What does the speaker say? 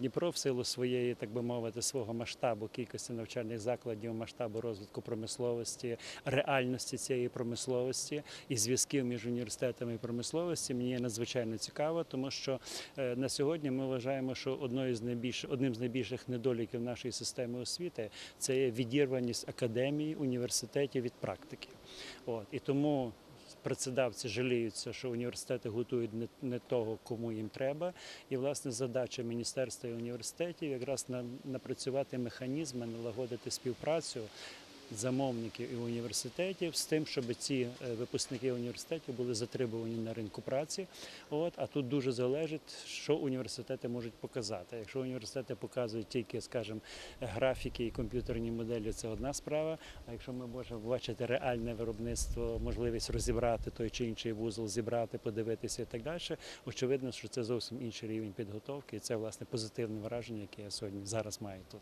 Дніпро в силу своєї, так би мовити, свого масштабу, кількості навчальних закладів, масштабу розвитку промисловості, реальності цієї промисловості і зв'язків між університетами і промисловості мені надзвичайно цікаво, тому що е, на сьогодні ми вважаємо, що одною з найбільш одним з найбільших недоліків нашої системи освіти це є відірваність академії, університетів від практики. От і тому. Працедавці жаліються, що університети готують не, не того, кому їм треба. І власне задача міністерства і університетів якраз на, напрацювати механізми, налагодити співпрацю замовників і університетів з тим, щоб ці е, випускники університетів були затребувані на ринку праці. От а тут дуже залежить, що університети можуть показати. Якщо університети показують тільки, скажімо, графіки і комп'ютерні моделі, це одна справа. А якщо ми можемо бачити реальне виробництво, можливість розібрати той чи інший вузол, зібрати, подивитися і так далі, очевидно, що це зовсім інший рівень підготовки, і це власне позитивне враження, яке я сьогодні зараз маю тут.